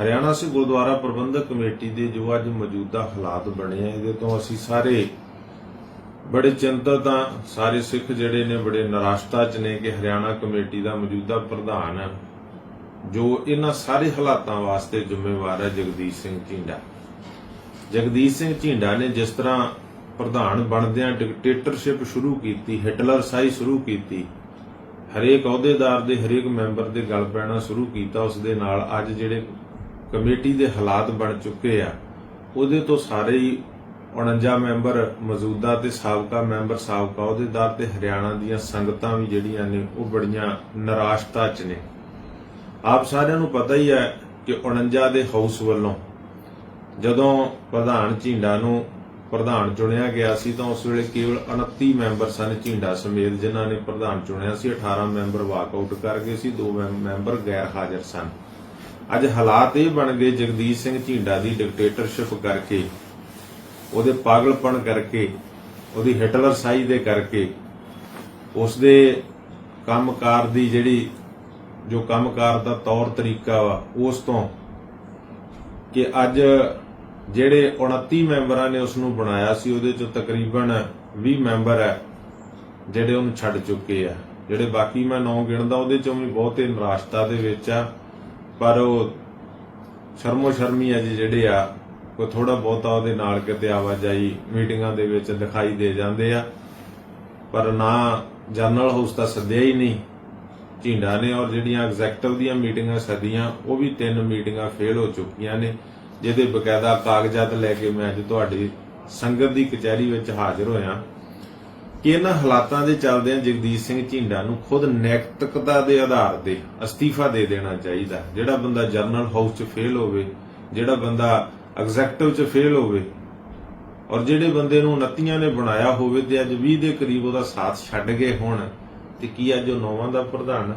Haryana Sikh Gurdwara Prabandhak committee ਦੇ ਜੋ ਅੱਜ ਮੌਜੂਦਾ ਹਾਲਾਤ ਬਣੇ ਆ, ਇਹਦੇ ਤੋਂ ਅਸੀਂ ਸਾਰੇ ਬੜੇ ਚਿੰਤਤ ਆ, ਸਾਰੇ ਸਿੱਖ ਜਿਹੜੇ ਨੇ ਬੜੇ ਨਿਰਾਸ਼ਤਾ ਚ ਨੇ ਕਿ ਹਰਿਆਣਾ ਕਮੇਟੀ ਦਾ ਮੌਜੂਦਾ ਪ੍ਰਧਾਨ ਜੋ ਇਹਨਾਂ ਸਾਰੇ ਹਾਲਾਤਾਂ ਵਾਸਤੇ ਜ਼ਿੰਮੇਵਾਰ ਹੈ ਜਗਦੀਸ਼ ਸਿੰਘ ਝਿੰਡਾ। ਜਗਦੀਸ਼ ਸਿੰਘ ਝਿੰਡਾ ਨੇ ਜਿਸ ਤਰ੍ਹਾਂ ਪ੍ਰਧਾਨ ਬਣਦਿਆਂ ਡਿਕਟੇਟਰਸ਼ਿਪ ਸ਼ੁਰੂ ਕੀਤੀ, ਹਿਟਲਰ ਸਾਈ ਸ਼ੁਰੂ ਕੀਤੀ, ਹਰੇਕ ਅਹੁਦੇਦਾਰ ਦੇ, ਹਰੇਕ ਮੈਂਬਰ ਦੇ ਗਲ ਪੈਣਾ ਸ਼ੁਰੂ ਕੀਤਾ, ਉਸ ਦੇ ਨਾਲ ਅੱਜ ਜਿਹੜੇ ਕਮੇਟੀ ਦੇ ਹਾਲਾਤ ਬਣ ਚੁੱਕੇ ਆ। ਉਹਦੇ ਤੋਂ ਸਾਰੇ ਹੀ 49 ਮੈਂਬਰ ਮੌਜੂਦਾ ਤੇ ਸਾਬਕਾ ਮੈਂਬਰ ਸਾਬਕਾ ਅਹੁਦੇਦਾਰ ਤੇ ਹਰਿਆਣਾ ਦੀਆਂ ਸੰਗਤਾਂ ਵੀ ਜਿਹੜੀਆਂ ਨੇ, ਉਹ ਬੜੀਆਂ ਨਿਰਾਸ਼ਤਾ ਚ ਨੇ। ਆਪ ਸਾਰਿਆਂ ਨੂੰ ਪਤਾ ਹੀ ਹੈ ਕਿ 49 ਦੇ ਹਾਊਸ ਵੱਲੋਂ ਜਦੋਂ ਪ੍ਰਧਾਨ ਝਿੰਡਾ ਨੂੰ ਪ੍ਰਧਾਨ ਚੁਣਿਆ ਗਿਆ ਸੀ ਤਾਂ ਉਸ ਵੇਲੇ ਕੇਵਲ 29 ਮੈਂਬਰ ਸਨ ਝੀਂਡਾ ਸਮੇਤ, ਜਿਨ੍ਹਾਂ ਨੇ ਪ੍ਰਧਾਨ ਚੁਣਿਆ ਸੀ। 18 ਮੈਂਬਰ ਵਾਕਆਊਟ ਕਰ ਗਏ ਸੀ, ਦੋ ਮੈਂਬਰ ਗੈਰ ਹਾਜ਼ਰ ਸਨ। ਅੱਜ ਹਾਲਾਤ ਇਹ ਬਣ ਗਏ ਜਗਦੀਸ਼ ਸਿੰਘ ਝਿੰਡਾ ਦੀ ਡਿਕਟੇਟਰਸ਼ਿਪ ਕਰਕੇ, ਉਹਦੇ ਪਾਗਲਪਣ ਕਰਕੇ, ਉਹਦੀ ਹਿਟਲਰ ਸਾਈ ਦੇ ਕਰਕੇ ਉਸ ਦੇ ਕੰਮਕਾਰ ਦੀ ਜਿਹੜੀ, ਜੋ ਕੰਮਕਾਰ ਦਾ ਤੌਰ ਤਰੀਕਾ ਵਾ, ਉਸ ਤੋਂ ਕਿ ਅੱਜ ਜਿਹੜੇ 29 ਮੈਂਬਰਾਂ ਨੇ ਉਸ ਨੂੰ ਬਣਾਇਆ ਸੀ, ਉਹਦੇ ਚੋਂ ਤਕਰੀਬਨ 20 ਮੈਂਬਰ ਹੈ, ਜਿਹੜੇ ਉਹਨੂੰ ਛੱਡ ਚੁੱਕੇ ਆ। ਜਿਹੜੇ ਬਾਕੀ ਮੈਂ ਨੌ ਗਿਣਦਾ, ਉਹਦੇ ਚੋਂ ਵੀ ਬਹੁਤੇ ਨਿਰਾਸ਼ਤਾ ਦੇ ਵਿੱਚ ਆ। ਪਰ ਉਹ ਸ਼ਰਮੋ ਸ਼ਰਮੀ ਆ ਜੀ ਜਿਹੜੇ ਆ ਕੋਈ ਥੋੜਾ ਬਹੁਤਾ ਉਹਦੇ ਨਾਲ ਕਿਤੇ ਆਵਾਜਾਈ ਮੀਟਿੰਗਾਂ ਦੇ ਵਿੱਚ ਦਿਖਾਈ ਦੇ ਜਾਂਦੇ ਆ। ਪਰ ਨਾ ਜਨਰਲ ਹਾਊਸ ਤਾਂ ਸੱਦਿਆ ਹੀ ਨਹੀਂ। ਝਿੰਡਾ ਨੇ ਔਰ ਜਿਹੜੀਆਂ ਐਗਜ਼ੈਕਟਿਵ ਦੀਆਂ ਮੀਟਿੰਗਾਂ ਸੱਦੀਆਂ, ਉਹ ਵੀ ਤਿੰਨ ਮੀਟਿੰਗਾਂ ਫੇਲ ਹੋ ਚੁੱਕੀਆਂ ਨੇ, ਜਿਹਦੇ ਬਕਾਇਦਾ ਕਾਗਜ਼ਾਤ ਲੈ ਕੇ ਮੈਂ ਅੱਜ ਤੁਹਾਡੀ ਸੰਗਤ ਦੀ ਕਚਹਿਰੀ ਵਿੱਚ ਹਾਜ਼ਰ ਹੋਇਆ। ਇਹਨਾਂ ਹਾਲਾਤਾਂ ਦੇ ਚੱਲਦਿਆਂ ਜਗਦੀਸ਼ ਸਿੰਘ ਝਿੰਡਾ ਨੂੰ ਖੁਦ ਨੈਤਿਕਤਾ ਦੇ ਆਧਾਰ ਤੇ ਅਸਤੀਫਾ ਦੇ ਦੇਣਾ ਚਾਹੀਦਾ? ਜਿਹੜਾ ਬੰਦਾ ਜਰਨਲ ਹਾਊਸ 'ਚ ਫੇਲ ਹੋਵੇ, ਜਿਹੜਾ ਬੰਦਾ ਐਗਜ਼ੈਕਟਿਵ 'ਚ ਫੇਲ ਹੋਵੇ, ਔਰ ਜਿਹੜੇ ਬੰਦੇ ਨੂੰ 29 ਨੇ ਬਣਾਇਆ ਹੋਵੇ ਤੇ ਅੱਜ 20 ਦੇ ਕਰੀਬ ਉਹਦਾ ਸਾਥ ਛੱਡ ਗਏ ਹੋਣ, ਤੇ ਕੀ ਅੱਜ ਉਹ ਨੌਵਾਂ ਦਾ ਪ੍ਰਧਾਨ?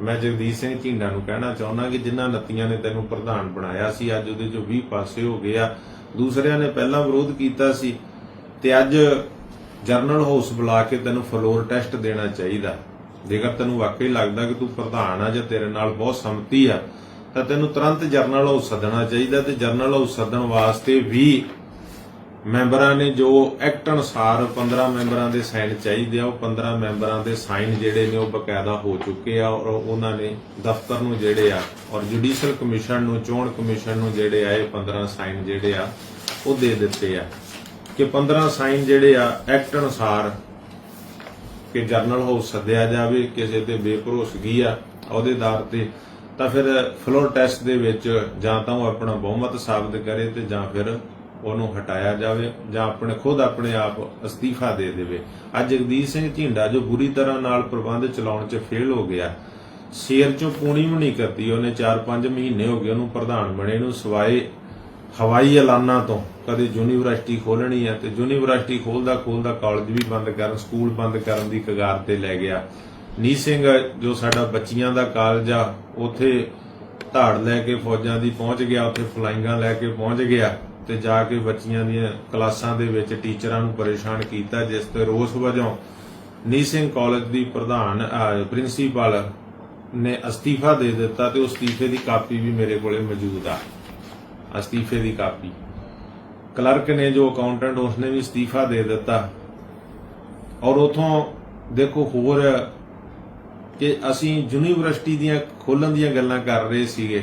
ਮੈਂ ਜਗਦੀਸ਼ ਸਿੰਘ ਝਿੰਡਾ ਨੂੰ ਕਹਿਣਾ ਚਾਹੁੰਦਾ ਕਿ ਜਿਨ੍ਹਾਂ 29 ਨੇ ਤੈਨੂੰ ਪ੍ਰਧਾਨ ਬਣਾਇਆ ਸੀ, ਅੱਜ ਉਹਦੇ ਚੋਂ 20 ਪਾਸੇ ਹੋ ਗਏ ਦੂਸਰਿਆਂ ਨੇ ਪਹਿਲਾਂ ਵਿਰੋਧ ਕੀਤਾ ਸੀ, ਤੇ ਅੱਜ ਜਰਨਲ ਹਾਊਸ ਬੁਲਾ ਕੇ ਤੈਨੂੰ ਫਲੋਰ ਟੈਸਟ ਦੇਣਾ ਚਾਹੀਦਾ। ਜੇਕਰ ਤੈਨੂੰ ਵਾਕਈ ਲੱਗਦਾ ਕਿ ਤੂੰ ਪ੍ਰਧਾਨ ਆ ਜਾਂ ਤੇਰੇ ਨਾਲ ਬਹੁਤ ਸੰਮਤੀ ਆ, ਤਾਂ ਤੈਨੂੰ ਤੁਰੰਤ ਜਰਨਲ ਹਾਊਸ ਸੱਦਣਾ ਚਾਹੀਦਾ ਤੇ ਜਰਨਲ ਹਾਊਸ ਸੱਦਣ ਵਾਸਤੇ ਵੀ ਮੈਂਬਰਾਂ ਨੇ ਜੋ ਐਕਟ ਅਨੁਸਾਰ 15 ਮੈਂਬਰਾਂ ਦੇ ਸਾਈਨ ਚਾਹੀਦੇ ਆ, ਉਹ 15 ਮੈਂਬਰਾਂ ਦੇ ਸਾਈਨ ਜਿਹੜੇ ਨੇ ਉਹ ਬਕਾਇਦਾ ਹੋ ਚੁੱਕੇ ਆ ਔਰ ਉਹਨਾਂ ਨੇ ਦਫ਼ਤਰ ਨੂੰ ਜਿਹੜੇ ਆ ਔਰ ਜੁਡੀਸ਼ੀਅਲ ਕਮਿਸ਼ਨ ਨੂੰ, ਚੋਣ ਕਮਿਸ਼ਨ ਨੂੰ ਜਿਹੜੇ ਆ ਇਹ 15 ਸਾਈਨ ਜਿਹੜੇ ਆ, ਉਹ ਦੇ ਦਿੱਤੇ ਆ। ਕਿ 15 ਸਾਈਨ ਜਿਹੜੇ ਆ ਐਕਟ ਅਨੁਸਾਰ ਕਿ ਜਰਨਲ ਹਾਊਸ ਸੱਦਿਆ ਜਾਵੇ, ਕਿਸੇ ਤੇ ਬੇਭਰੋਸਗੀ ਆ ਅਹੁਦੇਦਾਰ ਤੇ, ਤਾਂ ਫਿਰ ਫਲੋਰ ਟੈਸਟ ਦੇ ਵਿੱਚ ਜਾਂ ਤਾਂ ਉਹ ਆਪਣਾ ਬਹੁਮਤ ਸਾਬਤ ਕਰੇ ਤੇ ਜਾਂ ਫਿਰ ਉਹਨੂੰ ਹਟਾਇਆ ਜਾਵੇ ਜਾਂ ਆਪਣੇ, ਖੁਦ ਆਪਣੇ ਆਪ ਅਸਤੀਫਾ ਦੇ ਦੇਵੇ। ਅੱਜ ਜਗਦੀਸ਼ ਸਿੰਘ ਝਿੰਡਾ ਜੋ ਬੁਰੀ ਤਰ੍ਹਾਂ ਨਾਲ ਪ੍ਰਬੰਧ ਚਲਾਉਣ 'ਚ ਫੇਲ ਹੋ ਗਿਆ, ਸ਼ੇਰ ਚੋਂ ਪੂਣੀ ਵੀ ਨਹੀਂ ਕਰਦੀ ਉਹਨੇ 4-5 ਮਹੀਨੇ ਹੋ ਗਏ ਉਹਨੂੰ ਪ੍ਰਧਾਨ ਬਣੇ ਨੂੰ, ਸਵਾਏ ਹਵਾਈ ਐਲਾਨਾਂ ਤੋਂ ਕਦੇ ਯੂਨੀਵਰਸਿਟੀ ਖੋਲਣੀ ਹੈ ਤੇ ਯੂਨੀਵਰਸਿਟੀ ਖੋਲਦਾ ਖੋਲਦਾ ਕਾਲਜ ਵੀ ਬੰਦ ਕਰਨ, ਸਕੂਲ ਬੰਦ ਕਰਨ ਦੀ ਕਗਾਰ ਤੇ ਲੈ ਗਿਆ। ਨੀ ਸਿੰਘ, ਜੋ ਸਾਡਾ ਬੱਚੀਆਂ ਦਾ ਕਾਲਜ ਆ, ਉਥੇ ਧਾੜ ਲੈ ਕੇ ਫੌਜਾਂ ਦੀ ਪਹੁੰਚ ਗਿਆ, ਉਥੇ ਫਲਾਈਂਗਾਂ ਲੈ ਕੇ ਪਹੁੰਚ ਗਿਆ ਤੇ ਜਾ ਕੇ ਬੱਚੀਆਂ ਦੀਆਂ ਕਲਾਸਾਂ ਦੇ ਵਿੱਚ ਟੀਚਰਾਂ ਨੂੰ ਪਰੇਸ਼ਾਨ ਕੀਤਾ, ਜਿਸ ਤੇ ਰੋਸ ਵਜੋਂ ਨੀ ਸਿੰਘ ਕਾਲਜ ਦੀ ਪ੍ਰਧਾਨ ਪ੍ਰਿੰਸੀਪਲ ਨੇ ਅਸਤੀਫਾ ਦੇ ਦਿੱਤਾ ਤੇ ਉਸ ਅਸਤੀਫੇ ਦੀ ਕਾਪੀ ਵੀ ਮੇਰੇ ਕੋਲੇ ਮੌਜੂਦ ਆ। ਅਸਤੀਫੇ ਦੀ ਕਾਪੀ। ਕਲਰਕ ਨੇ ਜੋ ਅਕਾਊਂਟੈਂਟ ਉਸਨੇ ਵੀ ਅਸਤੀਫਾ ਦੇ ਦਿੱਤਾ। ਔਰ ਉਥੋਂ ਦੇਖੋ ਹੋਰ ਕਿ ਅਸੀਂ ਯੂਨੀਵਰਸਿਟੀ ਦੀਆਂ ਖੋਲਣ ਦੀਆਂ ਗੱਲਾਂ ਕਰ ਰਹੇ ਸੀਗੇ।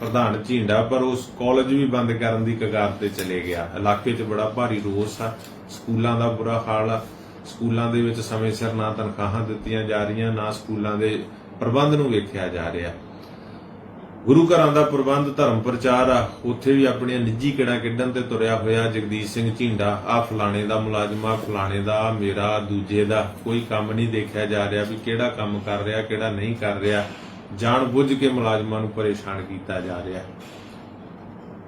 ਪ੍ਰਧਾਨ ਝਿੰਡਾ, ਪਰ ਉਸ ਕਾਲਜ ਵੀ ਬੰਦ ਕਰਨ ਦੀ ਕਗਾਰ ਤੇ ਚਲੇ ਗਿਆ। ਇਲਾਕੇ 'ਚ ਬੜਾ ਭਾਰੀ ਰੋਸ ਆ। ਸਕੂਲਾਂ ਦਾ ਬੁਰਾ ਹਾਲ ਆ। ਸਕੂਲਾਂ ਦੇ ਵਿੱਚ ਸਮੇਂ ਸਿਰ ਨਾ ਤਨਖਾਹਾਂ ਦਿੱਤੀਆਂ ਜਾ ਰਹੀਆਂ, ਨਾ ਸਕੂਲਾਂ ਦੇ ਪ੍ਰਬੰਧ ਨੂੰ ਵੇਖਿਆ ਜਾ ਰਿਹਾ। ਗੁਰੂ ਘਰਾਂ ਦਾ ਪ੍ਰਬੰਧ, ਧਰਮ ਪ੍ਰਚਾਰ ਆ, ਉੱਥੇ ਵੀ ਆਪਣੀਆਂ ਨਿੱਜੀ ਕਿੜਾ ਕੱਢਣ ਤੇ ਤੁਰਿਆ ਹੋਇਆ ਜਗਦੀਸ਼ ਸਿੰਘ ਝਿੰਡਾ ਆ ਫਲਾਣੇ ਦਾ ਮੁਲਾਜ਼ਮ ਆ, ਫਲਾਣੇ ਦਾ ਮੇਰਾ, ਦੂਜੇ ਦਾ, ਕੋਈ ਕੰਮ ਨਹੀਂ ਦੇਖਿਆ ਜਾ ਰਿਹਾ ਵੀ ਕਿਹੜਾ ਕੰਮ ਕਰ ਰਿਹਾ, ਕਿਹੜਾ ਨਹੀਂ ਕਰ ਰਿਹਾ। ਜਾਣ ਬੁੱਝ ਕੇ ਮੁਲਾਜ਼ਮਾਂ ਨੂੰ ਪਰੇਸ਼ਾਨ ਕੀਤਾ ਜਾ ਰਿਹਾ।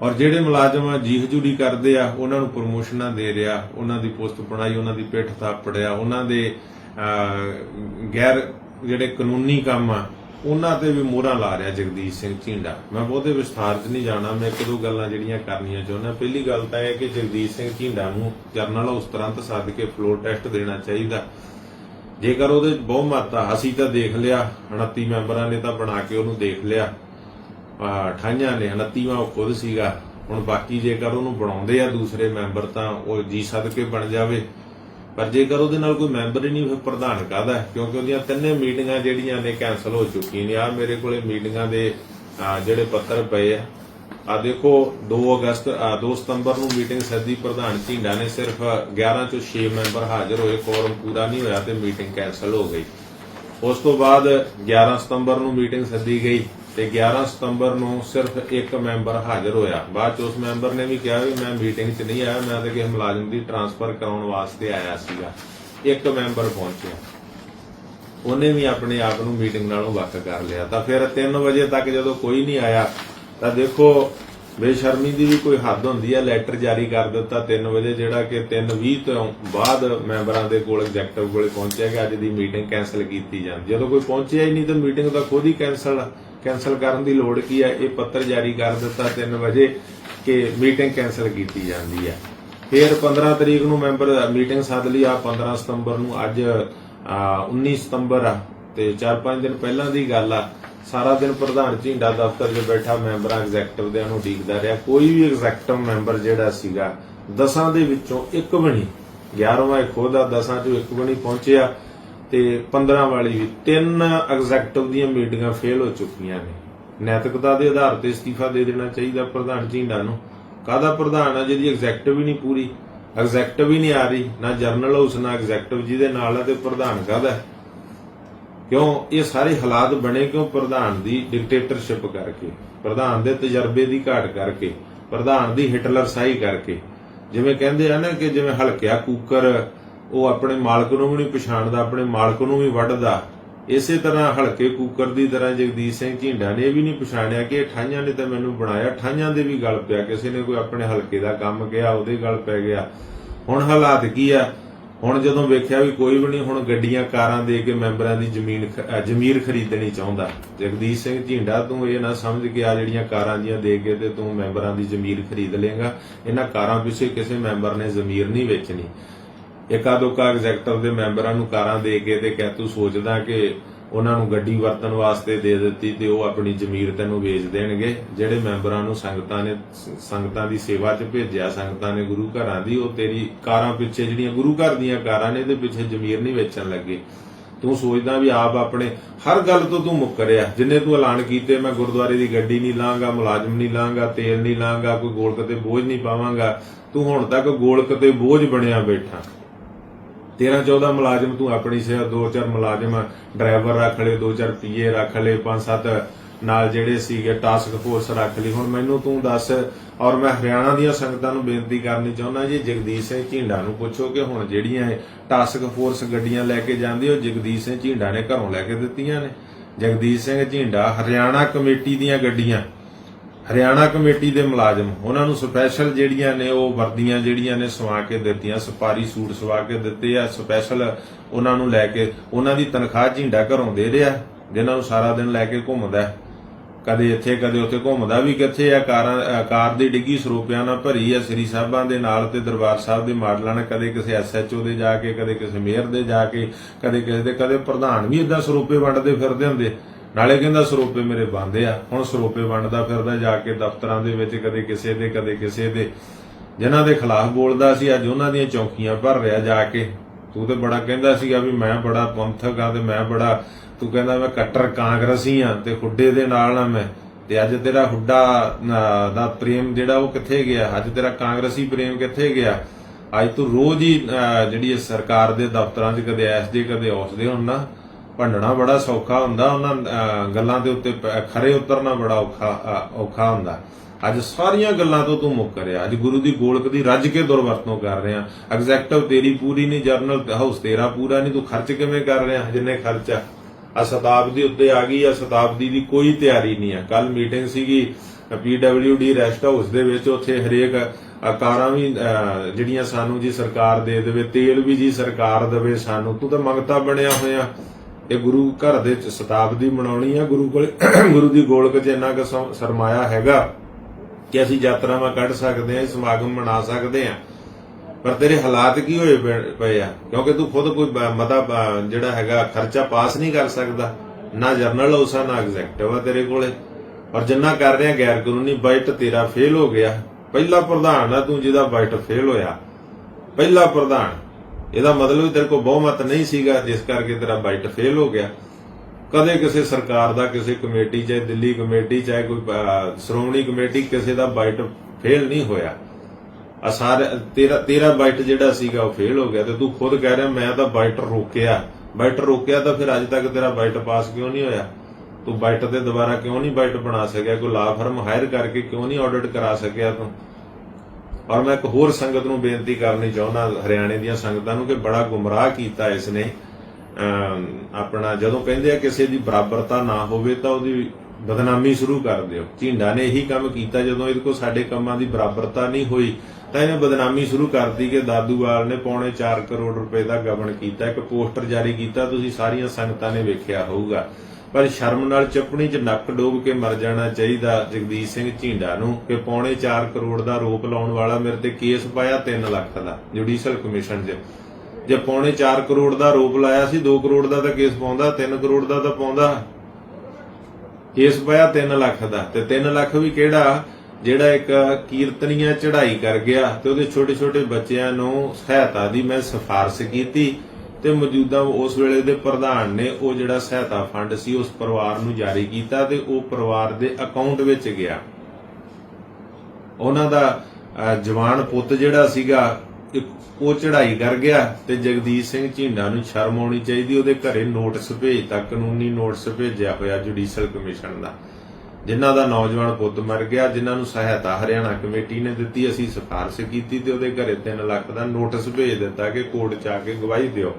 ਔਰ ਜਿਹੜੇ ਮੁਲਾਜ਼ਮ ਜੀ ਹਜੂਰੀ ਕਰਦੇ ਆ, ਉਹਨਾਂ ਨੂੰ ਪ੍ਰਮੋਸ਼ਨਾਂ ਦੇ ਰਿਹਾ, ਉਹਨਾਂ ਦੀ ਪੋਸਟ ਬਣਾਈ, ਉਹਨਾਂ ਦੀ ਪਿੱਠ ਥਾਪੜਿਆ ਉਹਨਾਂ ਦੇ ਗੈਰ ਜਿਹੜੇ ਕਾਨੂੰਨੀ ਕੰਮ ਆ ਉਹਨਾਂ ਤੇ ਵੀ ਮੋਹਰਾਂ ਲਾ ਰਿਹਾ ਜਗਦੀਸ਼ ਸਿੰਘ ਝਿੰਡਾ। ਮੈਂ ਬਹੁਤੇ ਵਿਸਥਾਰ 'ਚ ਨਹੀਂ ਜਾਣਾ, ਮੈਂ ਇੱਕ ਦੋ ਗੱਲਾਂ ਜਿਹੜੀਆਂ ਕਰਨੀਆਂ ਚਾਹੁੰਦਾ। ਪਹਿਲੀ ਗੱਲ ਤਾਂ ਇਹ ਕਿ ਜਗਦੀਸ਼ ਸਿੰਘ ਝਿੰਡਾ ਨੂੰ ਜਰਨਲ ਉਸ ਤੁਰੰਤ ਸੱਦ ਕੇ ਫਲੋਰ ਟੈਸਟ ਦੇਣਾ ਚਾਹੀਦਾ। ਜੇਕਰ ਉਹਦੇ ਬਹੁਮਤ ਆ, ਅਸੀਂ ਤਾਂ ਦੇਖ ਲਿਆ 29 ਮੈਂਬਰਾਂ ਨੇ ਤਾਂ ਬਣਾ ਕੇ ਉਹਨੂੰ ਦੇਖ ਲਿਆ। ਅਠਾਈਆਂ ਨੇ 29ਵਾਂ ਉਹ ਖੁਦ ਸੀਗਾ। ਹੁਣ ਬਾਕੀ ਜੇਕਰ ਉਹਨੂੰ ਬਣਾਉਂਦੇ ਆ ਦੂਸਰੇ ਮੈਂਬਰ ਤਾਂ ਉਹ ਜੀ ਸਦਕੇ ਬਣ ਜਾਵੇ। ਪਰ ਜੇਕਰ ਉਹਦੇ ਨਾਲ ਕੋਈ ਮੈਂਬਰ ਹੀ ਨਹੀਂ ਫਿਰ ਪ੍ਰਧਾਨ ਕਾਹਦਾ ਕਿਉਂਕਿ ਉਹਦੀਆਂ ਤਿੰਨੇ ਮੀਟਿੰਗਾਂ ਜਿਹੜੀਆਂ ਨੇ ਕੈਨਸਲ ਹੋ ਚੁੱਕੀਆਂ ਨੇ। ਆ ਮੇਰੇ ਕੋਲੇ ਮੀਟਿੰਗਾਂ ਦੇ ਜਿਹੜੇ ਪੱਤਰ ਪਏ ਆ। ਆ ਦੇਖੋ 2 ਅਗਸਤ ਅਹ, 2 ਸਤੰਬਰ ਨੂੰ ਮੀਟਿੰਗ ਸੱਦੀ ਪ੍ਰਧਾਨ ਝਿੰਡਾ ਨੇ। ਸਿਰਫ 11 ਚੋਂ 6 ਮੈਂਬਰ ਹਾਜ਼ਰ ਹੋਏ। ਕੋਰਮ ਪੂਰਾ ਨਹੀਂ ਹੋਇਆ ਤੇ ਮੀਟਿੰਗ ਕੈਨਸਲ ਹੋ ਗਈ। ਉਸ ਤੋਂ ਬਾਅਦ 11 ਸਤੰਬਰ ਨੂੰ ਮੀਟਿੰਗ ਸੱਦੀ ਗਈ। ਤੇ 11 ਸਤੰਬਰ ਨੂੰ ਸਿਰਫ ਇੱਕ ਮੈਂਬਰ ਹਾਜ਼ਰ ਹੋਇਆ। ਬਾਅਦ ਚ ਉਸ ਮੈਂਬਰ ਨੇ ਵੀ ਕਿਹਾ ਵੀ ਮੈਂ ਮੀਟਿੰਗ 'ਚ ਨਹੀਂ ਆਇਆ, ਮੈਂ ਤਾਂ ਕਿਸੇ ਮੁਲਾਜ਼ਮ ਦੀ ਟ੍ਰਾਂਸਫਰ ਕਰਾਉਣ ਵਾਸਤੇ ਆਇਆ ਸੀਗਾ। ਇੱਕ ਮੈਂਬਰ ਪਹੁੰਚਿਆ। ਉਹਨੇ ਵੀ ਆਪਣੇ ਆਪ ਨੂੰ ਮੀਟਿੰਗ ਨਾਲੋਂ ਵੱਖ ਕਰ ਲਿਆ। ਤਾਂ ਫਿਰ 3 ਵਜੇ ਤੱਕ ਜਦੋਂ ਕੋਈ ਨਹੀਂ ਆਇਆ, ਤਾਂ ਦੇਖੋ, ਬੇਸ਼ਰਮੀ ਦੀ ਵੀ ਕੋਈ ਹੱਦ ਹੁੰਦੀ ਹੈ ਲੈਟਰ ਜਾਰੀ ਕਰ ਦਿੱਤਾ 3 ਵਜੇ, ਜਿਹੜਾ ਕਿ 3:20 ਤੋਂ ਬਾਅਦ ਮੈਂਬਰਾਂ ਦੇ ਕੋਲ ਐਗਜ਼ੈਕਟਿਵ ਕੋਲ ਪਹੁੰਚਿਆ ਕਿ ਅੱਜ ਦੀ ਮੀਟਿੰਗ ਕੈਨਸਲ ਕੀਤੀ ਜਾਂਦੀ ਜਦੋਂ ਕੋਈ ਪਹੁੰਚਿਆ ਹੀ ਨਹੀਂ ਤਾਂ ਮੀਟਿੰਗ ਤਾਂ ਖੁਦ ਹੀ ਕੈਨਸਲ ਕੈਨਸਲ ਕਰਨ ਦੀ ਲੋੜ ਕੀ ਹੈ? ਇਹ ਪੱਤਰ ਜਾਰੀ ਕਰ ਦਿੱਤਾ 3 ਵਜੇ ਕਿ ਮੀਟਿੰਗ ਕੈਨਸਲ ਕੀਤੀ ਜਾਂਦੀ ਹੈ। ਫਿਰ 15 ਤਰੀਕ ਨੂੰ ਮੈਂਬਰ ਮੀਟਿੰਗ ਸੱਦ ਲਈ। ਆ 15 ਸਤੰਬਰ ਨੂੰ ਅੱਜ 19 ਸਤੰਬਰ ਆ ਤੇ 4-5 ਦਿਨ ਪਹਿਲਾਂ ਦੀ ਗੱਲ ਆ। ਸਾਰਾ ਦਿਨ ਪ੍ਰਧਾਨ ਝਿੰਡਾ ਦਫ਼ਤਰ 'ਚ ਬੈਠਾ ਮੈਂਬਰਾਂ, ਐਗਜ਼ੈਕਟਿਵ ਦੇ ਨੂੰ ਉਡੀਕਦਾ ਰਿਹਾ। ਕੋਈ ਵੀ ਐਗਜ਼ੈਕਟਿਵ ਮੈਂਬਰ ਜਿਹੜਾ ਸੀਗਾ, ਦਸਾਂ ਦੇ ਵਿੱਚੋਂ ਇੱਕ ਵੀ ਨਹੀਂ 11ਵਾਂ ਇਹ ਦਸਾਂ 'ਚੋਂ ਇੱਕ ਵੀ ਨਹੀਂ ਪਹੁੰਚਿਆ। ਤੇ 15 ਵਾਲੀ ਵੀ, ਤਿੰਨ ਐਗਜ਼ੈਕਟਿਵ ਦੀਆਂ ਮੀਟਿੰਗਾਂ ਫੇਲ ਹੋ ਚੁੱਕੀਆਂ ਨੇ। ਨੈਤਿਕਤਾ ਦੇ ਆਧਾਰ ਤੇ ਅਸਤੀਫਾ ਦੇ ਦੇਣਾ ਚਾਹੀਦਾ ਪ੍ਰਧਾਨ ਝਿੰਡਾ ਨੂੰ। ਕਾਹਦਾ ਪ੍ਰਧਾਨ ਆ? ਜਿਹਦੀ ਐਗਜ਼ੈਕਟਿਵ ਹੀ ਨਹੀਂ ਪੂਰੀ। ਐਗਜ਼ੈਕਟਿਵ ਹੀ ਨਹੀਂ ਆ ਰਹੀ। ਨਾ ਜਰਨਲ ਹਾਊਸ ਨਾ ਐਗਜ਼ੈਕਟਿਵ ਜਿਹਦੇ ਨਾਲ ਆ ਤੇ ਪ੍ਰਧਾਨ ਕਾਹਦਾ? ਹੈ? ਕਿਉਂ? ਇਹ ਸਾਰੇ ਹਾਲਾਤ ਬਣੇ ਕਿਉਂ ਪ੍ਰਧਾਨ ਦੀ ਡਿਕਟੇਟਰਸ਼ਿਪ ਕਰਕੇ? ਪ੍ਰਧਾਨ ਦੇ ਤਜਰਬੇ ਦੀ ਘਾਟ ਕਰਕੇ? ਪ੍ਰਧਾਨ ਦੀ ਹਿਟਲਰ ਸਾਈ ਕਰਕੇ? ਜਿਵੇਂ ਕਹਿੰਦੇ ਆ ਨਾ ਕਿ ਜਿਵੇਂ ਹਲਕਿਆ ਕੂਕਰ ਉਹ ਆਪਣੇ ਮਾਲਕ ਨੂੰ ਵੀ ਨਹੀਂ ਪਛਾਣਦਾ, ਆਪਣੇ ਮਾਲਕ ਨੂੰ ਵੀ ਵੱਢਦਾ। ਇਸੇ ਤਰ੍ਹਾਂ ਹਲਕੇ ਕੂਕਰ ਦੀ ਤਰ੍ਹਾਂ ਜਗਦੀਸ਼ ਸਿੰਘ ਝਿੰਡਾ ਨੇ ਇਹ ਵੀ ਨਹੀਂ ਪਛਾਣਿਆ ਕਿ ਠਾਈਆਂ ਨੇ ਤਾਂ ਮੈਨੂੰ ਬਣਾਇਆ। ਠਾਈਆਂ ਦੇ ਵੀ ਗੱਲ ਪਿਆ, ਕਿਸੇ ਨੇ ਕੋਈ ਆਪਣੇ ਹਲਕੇ ਦਾ ਕੰਮ ਕਿਹਾ, ਉਹਦੇ ਗੱਲ ਪੈ ਗਿਆ। ਹੁਣ ਹਾਲਾਤ ਕੀ ਆ? ਹੁਣ ਜਦੋਂ ਵੇਖਿਆ ਵੀ ਕੋਈ ਵੀ ਨਹੀਂ, ਹੁਣ ਗੱਡੀਆਂ, ਕਾਰਾਂ ਦੇ ਕੇ ਮੈਂਬਰਾਂ ਦੀ ਜ਼ਮੀਨ ਜ਼ਮੀਰ ਖਰੀਦਣੀ ਚਾਹੁੰਦਾ। ਜਗਦੀਸ਼ ਸਿੰਘ ਝਿੰਡਾ, ਤੂੰ ਇਹ ਨਾ ਸਮਝ ਕੇ ਆ ਜਿਹੜੀਆਂ ਕਾਰਾਂ ਦੀਆਂ ਦੇ ਕੇ ਤੇ ਤੂੰ ਮੈਂਬਰਾਂ ਦੀ ਜ਼ਮੀਰ ਖਰੀਦ ਲੇਗਾ ਇਹਨਾਂ ਕਾਰਾਂ ਪਿੱਛੇ ਕਿਸੇ ਮੈਂਬਰ ਨੇ ਜ਼ਮੀਰ ਨਹੀਂ ਵੇਚਣੀ। ਇਕਾ ਦੋਕਾ ਐਗਜ਼ੈਕਟਿਵ ਦੇ ਮੈਂਬਰਾਂ ਨੂੰ ਕਾਰਾਂ ਦੇ ਕੇ ਤੇ ਕਹਿ ਤੂੰ ਸੋਚਦਾ ਕਿ ਉਹਨਾਂ ਨੂੰ ਗੱਡੀ ਵਰਤਣ ਵਾਸਤੇ ਦੇ ਦਿੱਤੀ ਤੇ ਉਹ ਆਪਣੀ ਜ਼ਮੀਰ ਤੈਨੂੰ ਵੇਚ ਦੇਣਗੇ। ਜਿਹੜੇ ਮੈਂਬਰਾਂ ਨੂੰ ਸੰਗਤਾਂ ਨੇ, ਸੰਗਤਾਂ ਦੀ ਸੇਵਾ 'ਚ ਭੇਜਿਆ, ਸੰਗਤਾਂ ਨੇ ਗੁਰੂ ਘਰਾਂ ਦੀ, ਉਹ ਤੇਰੀ ਕਾਰਾਂ ਪਿੱਛੇ ਜਿਹੜੀਆਂ ਗੁਰੂ ਘਰ ਦੀਆਂ ਕਾਰਾਂ ਨੇ, ਇਹਦੇ ਪਿੱਛੇ ਜ਼ਮੀਰ ਨਹੀਂ ਵੇਚਣ ਲੱਗੇ। ਤੂੰ ਸੋਚਦਾ ਵੀ ਆਪ ਆਪਣੇ, ਹਰ ਗੱਲ ਤੋਂ ਤੂੰ ਮੁੱਕਰਿਆ ਜਿੰਨੇ ਤੂੰ ਐਲਾਨ ਕੀਤੇ, ਮੈਂ ਗੁਰਦੁਆਰੇ ਦੀ ਗੱਡੀ ਨਹੀਂ ਲਾਂਗਾ, ਮੁਲਾਜ਼ਮ ਨਹੀਂ ਲਾਂਗਾ, ਤੇਲ ਨਹੀਂ ਲਾਂਗਾ, ਕੋਈ ਗੋਲਕ ਤੇ ਬੋਝ ਨਹੀਂ ਪਾਵਾਂਗਾ। ਤੂੰ ਹੁਣ ਤੱਕ ਗੋਲਕ ਤੇ ਬੋਝ ਬਣਿਆ ਬੈਠਾ। 13 14 ਮੁਲਾਜ਼ਮ ਤੂੰ ਆਪਣੀ ਸੇ ਦੋ ਚਾਰ ਮੁਲਾਜ਼ਮ, ਡਰਾਈਵਰ ਰੱਖ ਲਏ, ਦੋ ਚਾਰ ਪੀਏ ਰੱਖ ਲਏ, ਪੰਜ ਸੱਤ ਨਾਲ ਜਿਹੜੇ ਸੀਗੇ ਟਾਸਕ ਫੋਰਸ ਰੱਖ ਲਈ ਹੁਣ ਮੈਨੂੰ ਤੂੰ ਦੱਸ ਔਰ ਮੈਂ ਹਰਿਆਣਾ ਦੀਆਂ ਸੰਗਤਾਂ ਨੂੰ ਬੇਨਤੀ ਕਰਨੀ ਚਾਹੁੰਦਾ ਜੀ, ਜਗਦੀਸ਼ ਸਿੰਘ ਝੀਂਡਾ ਨੂੰ ਪੁੱਛੋ ਕਿ ਹੁਣ ਜਿਹੜੀਆਂ ਟਾਸਕ ਫੋਰਸ ਗੱਡੀਆਂ ਲੈ ਕੇ ਜਾਂਦੀ, ਉਹ ਜਗਦੀਸ਼ ਸਿੰਘ ਝੀਂਡਾ ਨੇ ਘਰੋਂ ਲੈ ਕੇ ਦਿੱਤੀਆਂ ਨੇ। ਜਗਦੀਸ਼ ਸਿੰਘ ਝੀਂਡਾ, ਹਰਿਆਣਾ ਕਮੇਟੀ ਦੀਆਂ ਗੱਡੀਆਂ ਹਰਿਆਣਾ ਕਮੇਟੀ ਦੇ ਮੁਲਾਜ਼ਮ, ਉਹਨਾਂ ਨੂੰ ਸਪੈਸ਼ਲ ਜਿਹੜੀਆਂ ਨੇ ਉਹ ਵਰਦੀਆਂ ਜਿਹੜੀਆਂ ਨੇ ਸਵਾ ਕੇ ਦਿੱਤੀਆਂ, ਸਪਾਰੀ ਸੂਟ ਸਵਾ ਕੇ ਦਿੱਤੇ ਆ ਸਪੈਸ਼ਲ ਉਹਨਾਂ ਨੂੰ ਲੈ ਕੇ, ਉਹਨਾਂ ਦੀ ਤਨਖਾਹ ਝਿੰਡਾ ਘਰੋਂ ਦੇ ਰਿਹਾ, ਜਿਨ੍ਹਾਂ ਨੂੰ ਸਾਰਾ ਦਿਨ ਲੈ ਕੇ ਘੁੰਮਦਾ ਕਦੇ ਇੱਥੇ, ਕਦੇ ਉੱਥੇ ਘੁੰਮਦਾ ਵੀ ਕਿੱਥੇ ਆ, ਕਾਰਾਂ ਕਾਰ ਦੀ ਡਿੱਗੀ, ਸਰੋਪਿਆਂ ਨਾਲ ਭਰੀ ਆ, ਸ੍ਰੀ ਸਾਹਿਬਾਂ ਦੇ ਨਾਲ ਤੇ ਦਰਬਾਰ ਸਾਹਿਬ ਦੇ ਮਾਡਲਾਂ ਨਾਲ, ਕਦੇ ਕਿਸੇ ਐਸਐਚਓ ਦੇ ਜਾ ਕੇ, ਕਦੇ ਕਿਸੇ ਮੇਅਰ ਦੇ ਜਾ ਕੇ, ਕਦੇ ਕਿਸੇ ਦੇ, ਕਦੇ ਪ੍ਰਧਾਨ ਵੀ ਇਦਾਂ ਸਰੋਪੇ ਵੰਡਦੇ ਫਿਰਦੇ ਹੁੰਦੇ। ਨਾਲੇ ਕਹਿੰਦਾ ਸਰੋਪੇ ਮੇਰੇ ਬੰਦੇ ਆ। ਹੁਣ ਸਰੋਪੇ ਵੰਡਦਾ ਫਿਰਦਾ ਜਾ ਕੇ ਦਫ਼ਤਰਾਂ ਦੇ ਵਿੱਚ ਕਦੇ ਕਿਸੇ ਦੇ, ਕਦੇ ਕਿਸੇ ਦੇ। ਜਿਨ੍ਹਾਂ ਦੇ ਖਿਲਾਫ ਬੋਲਦਾ ਸੀ, ਅੱਜ ਉਹਨਾਂ ਦੀਆਂ ਚੌਕੀਆਂ ਭਰ ਰਿਹਾ ਜਾ ਕੇ। ਤੂੰ ਤੇ ਬੜਾ ਕਹਿੰਦਾ ਸੀਗਾ ਵੀ ਮੈਂ ਬੜਾ ਪੰਥਕ ਆ ਤੇ ਮੈਂ ਬੜਾ, ਤੂੰ ਕਹਿੰਦਾ ਮੈਂ ਕੱਟਰ ਕਾਂਗਰਸੀ ਆ ਤੇ ਹੁੱਡੇ ਦੇ ਨਾਲ ਆ ਮੈਂ। ਤੇ ਅੱਜ ਤੇਰਾ ਹੁੱਡਾ ਦਾ ਪ੍ਰੇਮ ਜਿਹੜਾ ਉਹ ਕਿੱਥੇ ਗਿਆ? ਅੱਜ ਤੇਰਾ ਕਾਂਗਰਸੀ ਪ੍ਰੇਮ ਕਿੱਥੇ ਗਿਆ? ਅੱਜ ਤੂੰ ਰੋਜ਼ ਹੀ ਜਿਹੜੀ ਸਰਕਾਰ ਦੇ ਦਫ਼ਤਰਾਂ 'ਚ ਕਦੇ ਐਸ ਦੇ, ਕਦੇ ਉਸ ਦੇ ਹੁਣ ਨਾ। ਭੰਡਣਾ ਬੜਾ ਸੌਖਾ ਹੁੰਦਾ ਉਹਨਾਂ ਗੱਲਾਂ ਦੇ ਉੱਤੇ ਖਰੇ ਉਤਰਨਾ ਬੜਾ ਔਖਾ ਔਖਾ ਹੁੰਦਾ। ਅੱਜ ਸਾਰੀਆਂ ਗੱਲਾਂ ਤੋਂ ਤੂੰ ਮੁੱਕ ਰਿਹਾ। ਅੱਜ ਗੁਰੂ ਦੀ ਗੋਲਕ ਦੀ ਰੱਜ ਕੇ ਦੁਰਵਰਤੋਂ ਕਰ ਰਿਹਾ। ਐਗਜ਼ੈਕਟਿਵ ਤੇਰੀ ਪੂਰੀ ਨਹੀਂ ਜਰਨਲ ਹਾਊਸ ਤੇਰਾ ਪੂਰਾ ਨਹੀਂ ਤੂੰ ਖਰਚ ਕਿਵੇਂ ਕਰ ਰਿਹਾ ਜਿੰਨੇ ਖਰਚਾ ਆ? ਸ਼ਤਾਬਦੀ ਉੱਤੇ ਆ ਗਈ ਆ ਸ਼ਤਾਬਦੀ ਦੀ ਕੋਈ ਤਿਆਰੀ ਨਹੀਂ ਆ। ਕੱਲ ਮੀਟਿੰਗ ਸੀਗੀ ਪੀਡਬਲਯੂਡੀ ਰੈਸਟ ਹਾਊਸ ਦੇ ਵਿੱਚ ਉੱਥੇ ਹਰੇਕ ਅ, ਕਾਰਾਂ ਵੀ ਅ, ਜਿਹੜੀਆਂ ਸਾਨੂੰ ਜੀ ਸਰਕਾਰ ਦੇ ਦੇਵੇ ਤੇਲ ਵੀ ਜੀ ਸਰਕਾਰ ਦੇਵੇ ਸਾਨੂੰ ਤੂੰ ਤਾਂ ਮੰਗਤਾ ਬਣਿਆ ਹੋਇਆ। ਇਹ ਗੁਰੂ ਘਰ ਦੇ ਸ਼ਤਾਬਦੀ ਮਨਾਉਣੀ ਆ। ਗੁਰੂ ਕੋਲ ਗੁਰੂ ਦੀ ਗੋਲਕ 'ਚ ਇੰਨਾ ਕੁ ਸਰਮਾਇਆ ਹੈਗਾ ਕਿ ਅਸੀਂ ਯਾਤਰਾਵਾਂ ਕੱਢ ਸਕਦੇ ਹਾਂ ਸਮਾਗਮ ਮਨਾ ਸਕਦੇ ਹਾਂ ਪਰ ਤੇਰੇ ਹਾਲਾਤ ਕੀ ਹੋਏ ਪਏ- ਆ? ਕਿਉਂਕਿ ਤੂੰ ਖੁਦ ਕੋਈ ਮਤਾ ਬ- ਜਿਹੜਾ ਹੈਗਾ, ਖਰਚਾ ਪਾਸ ਨਹੀਂ ਕਰ ਸਕਦਾ। ਨਾ ਜਰਨਲ ਹਾਊਸ ਆ, ਨਾ ਐਗਜ਼ੈਕਟਿਵ ਆ ਤੇਰੇ ਕੋਲੇ। ਔਰ ਜਿੰਨਾ ਕਰ ਰਿਹਾ ਗੈਰ ਕਾਨੂੰਨੀ ਬਜਟ ਤੇਰਾ ਫੇਲ ਹੋ ਗਿਆ। ਪਹਿਲਾ ਪ੍ਰਧਾਨ ਆ ਤੂੰ ਜਿਹਦਾ ਬਜਟ ਫੇਲ ਹੋਇਆ। ਪਹਿਲਾ ਪ੍ਰਧਾਨ। ਇਹਦਾ ਮਤਲਬ ਤੇਰੇ ਕੋਲ ਬਹੁਮਤ ਨਹੀਂ ਸੀਗਾ, ਜਿਸ ਕਰਕੇ ਤੇਰਾ ਬਜਟ ਫੇਲ ਹੋ ਗਿਆ। ਕਦੇ ਕਿਸੇ ਸਰਕਾਰ ਦਾ, ਕਿਸੇ ਕਮੇਟੀ, ਚਾਹੇ ਦਿੱਲੀ ਕਮੇਟੀ, ਚਾਹੇ ਕੋਈ ਸ਼੍ਰੋਮਣੀ ਕਮੇਟੀ, ਕਿਸੇ ਦਾ ਬਜਟ ਫੇਲ ਨਹੀਂ ਹੋਇਆ। ਆ ਸਾਰੇ, ਤੇਰਾ ਤੇਰਾ ਬਜਟ ਜਿਹੜਾ ਸੀਗਾ, ਉਹ ਫੇਲ ਹੋ ਗਿਆ ਤੇ ਤੂੰ ਖੁਦ ਕਹਿ ਰਿਹਾ, ਮੈਂ ਤਾਂ ਬਜਟ ਰੋਕਿਆ। ਬਜਟ ਰੋਕਿਆ ਤਾਂ ਫਿਰ ਅੱਜ ਤੱਕ ਤੇਰਾ ਬਜਟ ਪਾਸ ਕਿਉਂ ਨਹੀਂ ਹੋਇਆ? ਤੂੰ ਬਜਟ ਤੇ ਦੁਬਾਰਾ ਕਿਉਂ ਨਹੀਂ ਬਜਟ ਬਣਾ ਸਕਿਆ? ਕੋਈ ਲਾਫਰਮ ਹਾਇਰ ਕਰਕੇ ਕਿਉਂ ਨਹੀਂ ਆਡਿਟ ਕਰਾ ਸਕਿਆ ਤੂੰ? ਔਰ ਮੈਂ ਇੱਕ ਹੋਰ ਸੰਗਤ ਨੂੰ ਬੇਨਤੀ ਕਰਨੀ ਚਾਹੁੰਦਾ, ਹਰਿਆਣੇ ਦੀਆਂ ਸੰਗਤਾਂ ਨੂੰ ਕਿ ਬੜਾ ਗੁੰਮਰਾਹ ਕੀਤਾ ਇਸ ਨੇ ਆਪਣਾ ਜਦੋਂ ਕਹਿੰਦੇ ਆ ਕਿਸੇ ਦੀ ਬਰਾਬਰਤਾ ਨਾ ਹੋਵੇ ਤਾਂ ਉਹਦੀ ਬਦਨਾਮੀ ਸ਼ੁਰੂ ਕਰ ਦਿਓ। ਝਿੰਡਾ ਨੇ ਇਹੀ ਕੰਮ ਕੀਤਾ, ਜਦੋਂ ਇਹਦੇ ਕੋਲ ਸਾਡੇ ਕੰਮਾਂ ਦੀ ਬਰਾਬਰਤਾ ਨਹੀਂ ਹੋਈ, ਤਾਂ ਇਹਨੇ ਬਦਨਾਮੀ ਸ਼ੁਰੂ ਕਰਤੀ ਕਿ ਦਾਦੂਵਾਲ ਨੇ ਪੌਣੇ 4 ਕਰੋੜ ਰੁਪਏ ਦਾ ਗਬਨ ਕੀਤਾ, ਇੱਕ ਪੋਸਟਰ ਜਾਰੀ ਕੀਤਾ, ਤੁਸੀਂ ਸਾਰੀਆਂ ਸੰਗਤਾਂ ਨੇ ਵੇਖਿਆ ਹੋਊਗਾ। ਪਰ ਸ਼ਰਮ ਨਾਲ ਚੱਪਣੀ 'ਚ ਨੱਕ ਡੋਬ ਕੇ ਮਰ ਜਾਣਾ ਚਾਹੀਦਾ। ਜਗਦੀਸ਼ ਸਿੰਘ ਝਿੰਡਾ ਨੂੰ ਕਿ ਪੌਣੇ 4 ਕਰੋੜ ਦਾ ਰੋਪ ਲਾਉਣ ਵਾਲਾ ਮੇਰੇ ਤੇ ਕੇਸ ਪਾਇਆ 3 ਲੱਖ ਦਾ ਜੁਡੀਸ਼ੀਅਲ ਕਮਿਸ਼ਨ 'ਚ। ਜੇ ਪੌਣੇ 4 ਕਰੋੜ ਦਾ ਰੋਪ ਲਾਇਆ ਸੀ 2 ਕਰੋੜ ਦਾ ਤਾਂ ਕੇਸ ਪਾਉਂਦਾ 3 ਕਰੋੜ ਦਾ ਤਾਂ ਪਾਉਂਦਾ। ਕੇਸ ਪਾਇਆ 3 ਲੱਖ ਦਾ ਤੇ 3 ਲੱਖ ਵੀ ਕਿਹੜਾ? ਜਿਹੜਾ ਇੱਕ ਕੀਰਤਨੀਆਂ ਚੜ੍ਹਾਈ ਕਰ ਗਿਆ ਤੇ ਉਹਦੇ ਛੋਟੇ ਛੋਟੇ ਬੱਚਿਆਂ ਨੂੰ ਸਹਾਇਤਾ ਦੀ ਮੈਂ ਸਿਫਾਰਿਸ਼ ਕੀਤੀ। ਤੇ ਮੌਜੂਦਾ ਉਸ ਵੇਲੇ ਦੇ ਪ੍ਰਧਾਨ ਨੇ ਉਹ ਜਿਹੜਾ ਸਹਾਇਤਾ ਫੰਡ ਸੀ ਉਸ ਪਰਿਵਾਰ ਨੂੰ ਜਾਰੀ ਕੀਤਾ ਤੇ ਉਹ ਪਰਿਵਾਰ ਦੇ ਅਕਾਊਂਟ ਵਿੱਚ ਗਿਆ। ਉਹਨਾਂ ਦਾ ਜਵਾਨ ਪੁੱਤ ਜਿਹੜਾ ਸੀਗਾ, ਇੱਕ ਉਹ ਚੜ੍ਹਾਈ ਕਰ ਗਿਆ ਤੇ ਜਗਦੀਸ਼ ਸਿੰਘ ਝੀਂਡਾ ਨੂੰ ਸ਼ਰਮ ਆਉਣੀ ਚਾਹੀਦੀ, ਉਹਦੇ ਘਰੇ ਨੋਟਿਸ ਭੇਜਤਾ ਕਾਨੂੰਨੀ ਨੋਟਿਸ ਭੇਜਿਆ ਹੋਇਆ ਜੁਡੀਸ਼ੀਅਲ ਕਮਿਸ਼ਨ ਦਾ। ਜਿਨ੍ਹਾਂ ਦਾ ਨੌਜਵਾਨ ਪੁੱਤ ਮਰ ਗਿਆ, ਜਿਨ੍ਹਾਂ ਨੂੰ ਸਹਾਇਤਾ ਹਰਿਆਣਾ ਕਮੇਟੀ ਨੇ ਦਿੱਤੀ, ਅਸੀਂ ਸਿਫਾਰਿਸ਼ ਕੀਤੀ ਤੇ ਉਹਦੇ ਘਰੇ 3 ਲੱਖ ਦਾ ਨੋਟਿਸ ਭੇਜ ਦਿੱਤਾ ਕਿ ਕੋਰਟ ਚ ਆ ਕੇ ਗਵਾਹੀ ਦਿਓ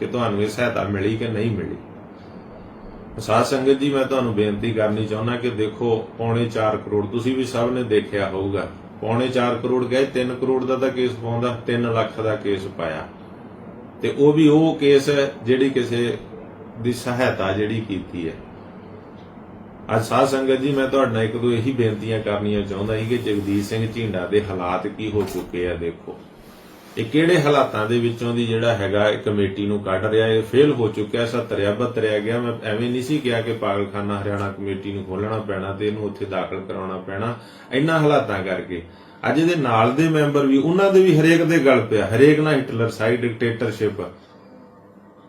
ਕਿ ਤੁਹਾਨੂੰ ਇਹ ਸਹਾਇਤਾ ਮਿਲੀ ਕਿ ਨਹੀਂ ਮਿਲੀ। ਸਾਧ ਸੰਗਤ ਜੀ, ਮੈਂ ਤੁਹਾਨੂੰ ਬੇਨਤੀ ਕਰਨੀ ਚਾਹੁੰਦਾ ਕਿ ਦੇਖੋ, ਪੌਣੇ 4 ਕਰੋੜ, ਤੁਸੀਂ ਵੀ ਸਭ ਨੇ ਦੇਖਿਆ ਹੋਊਗਾ, ਪੌਣੇ 4 ਕਰੋੜ ਗਏ 3 ਕਰੋੜ ਦਾ ਤਾਂ ਕੇਸ ਪਾਉਂਦਾ 3 ਲੱਖ ਦਾ ਕੇਸ ਪਾਇਆ। ਤੇ ਉਹ ਵੀ ਉਹ ਕੇਸ ਜਿਹੜੀ ਕਿਸੇ ਦੀ ਸਹਾਇਤਾ ਜਿਹੜੀ ਕੀਤੀ ਹੈ। ਅੱਜ ਸਾਧ ਸੰਗਤ ਜੀ, ਮੈਂ ਤੁਹਾਡੇ ਨਾਲ ਇੱਕ ਦੋ ਇਹੀ ਬੇਨਤੀਆਂ ਕਰਨੀਆਂ ਚਾਹੁੰਦਾ ਸੀ ਕਿ ਜਗਦੀਸ਼ ਸਿੰਘ ਝਿੰਡਾ ਦੇ ਹਾਲਾਤ ਕੀ ਹੋ ਚੁੱਕੇ ਆ, ਦੇਖੋ। ਇਹ ਕਿਹੜੇ ਹਾਲਾਤਾਂ ਦੇ ਵਿੱਚੋਂ ਦੀ ਜਿਹੜਾ ਹੈਗਾ, ਇਹ ਕਮੇਟੀ ਨੂੰ ਕੱਢ ਰਿਹਾ, ਇਹ ਫੇਲ ਹੋ ਚੁੱਕਿਆ 70 72 ਗਿਆ। ਮੈਂ ਐਵੇਂ ਨਹੀਂ ਸੀ ਕਿਹਾ ਕਿ ਪਾਗਲਖਾਨਾ ਹਰਿਆਣਾ ਕਮੇਟੀ ਨੂੰ ਖੋਲਣਾ ਪੈਣਾ ਤੇ ਇਹਨੂੰ ਉੱਥੇ ਦਾਖਲ ਕਰਾਉਣਾ ਪੈਣਾ ਇਹਨਾਂ ਹਾਲਾਤਾਂ ਕਰਕੇ। ਅੱਜ ਇਹਦੇ ਨਾਲ ਦੇ ਮੈਂਬਰ ਵੀ, ਉਹਨਾਂ ਦੇ ਵੀ ਹਰੇਕ ਦੇ ਗਲ ਪਿਆ, ਹਰੇਕ ਨਾਲ ਹਿਟਲਰ ਸਾਈਡ ਡਿਕਟੇਟਰਸ਼ਿਪ।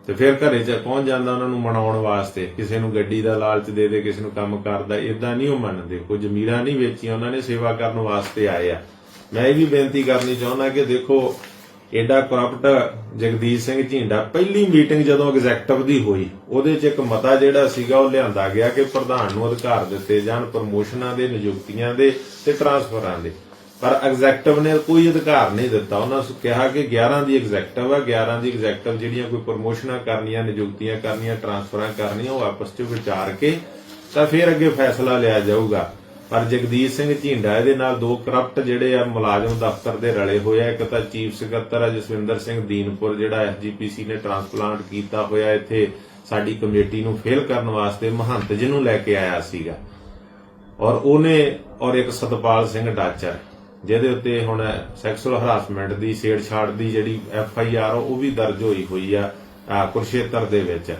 ਤੇ ਫਿਰ ਘਰੇ ਚ ਪਹੁੰਚ ਜਾਂਦਾ ਉਹਨਾਂ ਨੂੰ ਮਨਾਉਣ ਵਾਸਤੇ, ਕਿਸੇ ਨੂੰ ਗੱਡੀ ਦਾ ਲਾਲਚ ਦੇ ਦੇ, ਕਿਸੇ ਨੂੰ ਕੰਮ ਕਰਦਾ ਇਦਾਂ ਨਹੀਂ ਉਹ ਮੰਨਦੇ। ਕੋਈ ਜ਼ਮੀਰਾਂ ਨਹੀਂ ਵੇਚੀਆਂ, ਉਹਨਾਂ ਨੇ ਸੇਵਾ ਕਰਨ ਵਾਸਤੇ ਆਏ ਆ। ਮੈਂ ਇਹ ਵੀ ਬੇਨਤੀ ਕਰਨੀ ਚਾਹੁੰਦਾ ਕਿ ਦੇਖੋ ਐਡਾ ਕਰਪਟ ਜਗਦੀਸ਼ ਸਿੰਘ ਝਿੰਡਾ, ਪਹਿਲੀ ਮੀਟਿੰਗ ਜਦੋਂ ਐਗਜ਼ੈਕਟਿਵ ਦੀ ਹੋਈ, ਉਹਦੇ 'ਚ ਇੱਕ ਮਤਾ ਜਿਹੜਾ ਸੀਗਾ, ਉਹ ਲਿਆਂਦਾ ਗਿਆ ਕਿ ਪ੍ਰਧਾਨ ਨੂੰ ਅਧਿਕਾਰ ਦਿੱਤੇ ਜਾਣ, ਪ੍ਰਮੋਸ਼ਨਾਂ ਦੇ, ਨਿਯੁਕਤੀਆਂ ਦੇ ਤੇ ਟਰਾਂਸਫਰਾਂ ਦੇ। ਪਰ ਐਗਜ਼ੈਕਟਿਵ ਨੇ ਕੋਈ ਅਧਿਕਾਰ ਨਹੀਂ ਦਿੱਤਾ। ਉਹਨਾਂ ਨੂੰ ਕਿਹਾ ਕਿ 11 ਦੀ ਐਗਜ਼ੈਕਟਿਵ ਆ 11 ਦੀ ਐਗਜ਼ੈਕਟਿਵ ਜਿਹੜੀਆਂ ਕੋਈ ਪ੍ਰਮੋਸ਼ਨਾਂ ਕਰਨੀਆਂ, ਨਿਯੁਕਤੀਆਂ ਕਰਨੀਆਂ ਟਰਾਂਸਫਰਾਂ ਕਰਨੀਆਂ, ਉਹ ਆਪਸ 'ਚ ਵਿਚਾਰ ਕੇ ਤਾਂ ਫਿਰ ਅੱਗੇ ਫੈਸਲਾ ਲਿਆ ਜਾਊਗਾ। ਪਰ ਜਗਦੀਸ਼ ਸਿੰਘ ਝਿੰਡਾ ਇਹਦੇ ਨਾਲ ਦੋ ਕਰਪਟ ਜਿਹੜੇ ਆ ਮੁਲਾਜ਼ਮ ਦਫ਼ਤਰ ਦੇ ਰਲੇ ਹੋਏ ਆ। ਇੱਕ ਤਾਂ ਚੀਫ ਸਕੱਤਰ ਆ, ਜਸਵਿੰਦਰ ਸਿੰਘ ਦੀਨਪੁਰ, ਜਿਹੜਾ ਐਸਜੀਪੀਸੀ ਨੇ ਟ੍ਰਾਂਸਪਲਾਂਟ ਕੀਤਾ ਹੋਇਆ ਇੱਥੇ ਸਾਡੀ ਕਮੇਟੀ ਨੂੰ ਫੇਲ ਕਰਨ ਵਾਸਤੇ ਮਹੰਤ ਜਿਹਨੂੰ ਲੈ ਕੇ ਆਇਆ ਸੀਗਾ। ਔਰ ਉਹਨੇ, ਔਰ ਇੱਕ ਸਤਪਾਲ ਸਿੰਘ ਡਾਚਰ। ਜਿਹਦੇ ਉੱਤੇ ਹੁਣ ਸੈਕਸੁਅਲ ਹਰਾਸਮੈਂਟ ਦੀ ਛੇੜਛਾੜ ਦੀ ਜਿਹੜੀ ਐਫ ਆਈ ਆਰ ਉਹ ਵੀ ਦਰਜ ਹੋਈ ਹੋਈ ਆ ਕੁਰਸ਼ੇਤਰ ਦੇ ਵਿੱਚ।